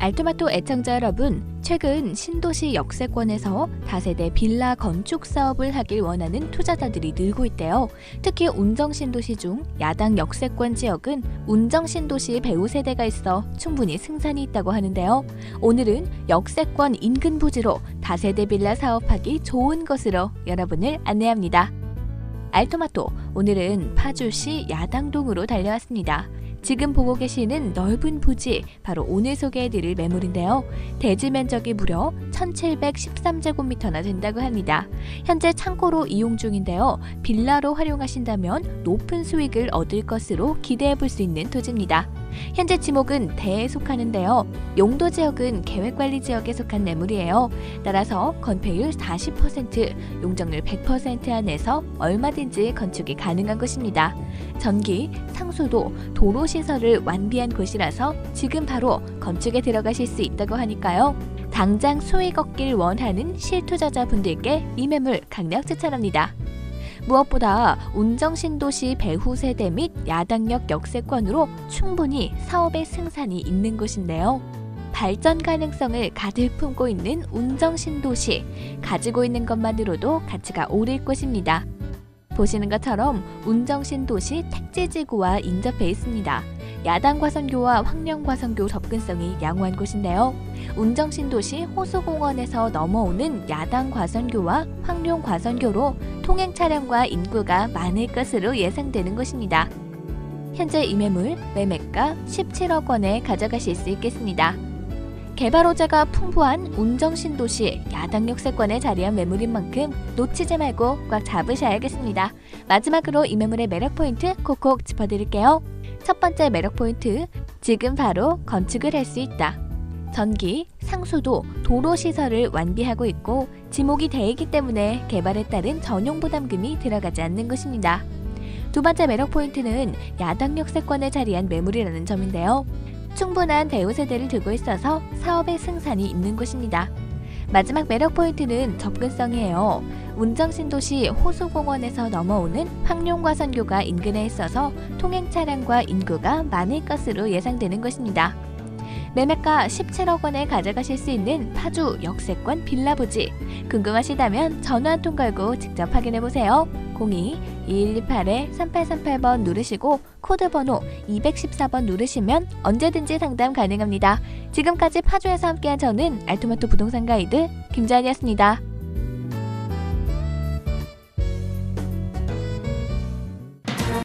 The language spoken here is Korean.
알토마토 애청자 여러분, 최근 신도시 역세권에서 다세대 빌라 건축 사업을 하길 원하는 투자자들이 늘고 있대요. 특히 운정 신도시 중 야당 역세권 지역은 운정 신도시 배우 세대가 있어 충분히 승산이 있다고 하는데요. 오늘은 역세권 인근 부지로 다세대 빌라 사업하기 좋은 것으로 여러분을 안내합니다. 알토마토, 오늘은 파주시 야당동으로 달려왔습니다. 지금 보고 계시는 넓은 부지, 바로 오늘 소개해드릴 매물인데요. 대지 면적이 무려 1713제곱미터나 된다고 합니다. 현재 창고로 이용 중인데요. 빌라로 활용하신다면 높은 수익을 얻을 것으로 기대해 볼 수 있는 토지입니다. 현재 지목은 대에 속하는데요. 용도 지역은 계획관리 지역에 속한 매물이에요. 따라서 건폐율 40%, 용적률 100% 안에서 얼마든지 건축이 가능한 것입니다. 전기, 상수도, 도로 시설을 완비한 곳이라서 지금 바로 건축에 들어가실 수 있다고 하니까요. 당장 수익 얻길 원하는 실투자자분들께 이 매물 강력 추천합니다. 무엇보다 운정신도시 배후 세대 및 야당역 역세권으로 충분히 사업의 승산이 있는 곳인데요. 발전 가능성을 가득 품고 있는 운정신도시 가지고 있는 것만으로도 가치가 오를 곳입니다. 보시는 것처럼 운정신 도시 택지지구와 인접해 있습니다. 야당과선교와 황령과선교 접근성이 양호한 곳인데요. 운정신도시 호수공원에서 넘어오는 야당과선교와 황룡과선교로 통행 차량과 인구가 많을 것으로 예상되는 곳입니다. 현재 이 매물 매매가 17억 원에 가져가실 수 있겠습니다. 개발 호재가 풍부한 운정신도시 야당역 세권에 자리한 매물인 만큼 놓치지 말고 꽉 잡으셔야겠습니다. 마지막으로 이 매물의 매력 포인트 콕콕 짚어드릴게요. 첫 번째 매력 포인트, 지금 바로 건축을 할 수 있다. 전기, 상수도, 도로 시설을 완비하고 있고 지목이 돼 있기 때문에 개발에 따른 전용 부담금이 들어가지 않는 것입니다. 두 번째 매력 포인트는 야당역 세권에 자리한 매물이라는 점인데요. 충분한 대우 세대를 두고 있어서 사업의 승산이 있는 곳입니다. 마지막 매력 포인트는 접근성이에요. 운정 신도시 호수공원에서 넘어오는 황룡과 선교가 인근에 있어서 통행 차량과 인구가 많을 것으로 예상되는 것입니다. 매매가 17억 원에 가져가실 수 있는 파주 역세권 빌라 부지. 궁금하시다면 전화 한 통 걸고 직접 확인해 보세요. 02-2128-3838번 누르시고 코드 번호 214번 누르시면 언제든지 상담 가능합니다. 지금까지 파주에서 함께한 저는 알토마토 부동산 가이드 김자연이었습니다.